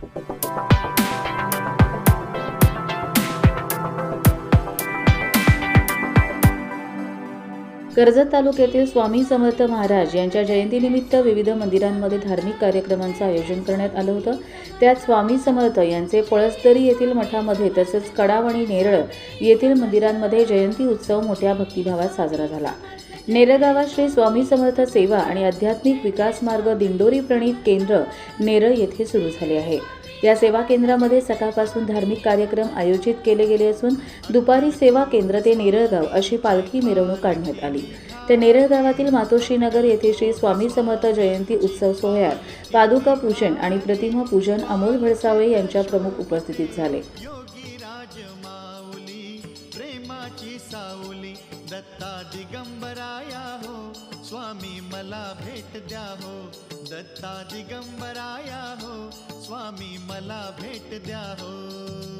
कर्जत तालुक्यातील स्वामी समर्थ महाराज यांच्या जयंतीनिमित्त विविध मंदिरांमध्ये धार्मिक कार्यक्रमांचं आयोजन करण्यात आलं होतं. त्यात स्वामी समर्थ यांचे पळसदरी येथील मठामध्ये तसेच आणि नेरळ येथील मंदिरांमध्ये जयंती उत्सव मोठ्या भक्तिभावात साजरा झाला. नेरळगावात श्री स्वामी समर्थ सेवा आणि आध्यात्मिक विकास मार्ग दिंडोरी प्रणीत केंद्र नेरळ येथे सुरू झाले आहे. या सेवा केंद्रामध्ये सकाळपासून धार्मिक कार्यक्रम आयोजित केले गेले असून दुपारी सेवा केंद्र ते नेरळगाव अशी पालखी मिरवणूक काढण्यात आली. तर नेरळ गावातील मातोश्रीनगर येथे श्री स्वामी समर्थ जयंती उत्सव सोहळ्यात पादुका पूजन आणि प्रतिमा पूजन अमोल भडसावळे यांच्या प्रमुख उपस्थितीत झाले. योगी दिगंबर आया दत्ता हो, स्वामी मला भेट द्या हो। दत्ता दिगंबराया हो, स्वामी मला भेट द्या हो।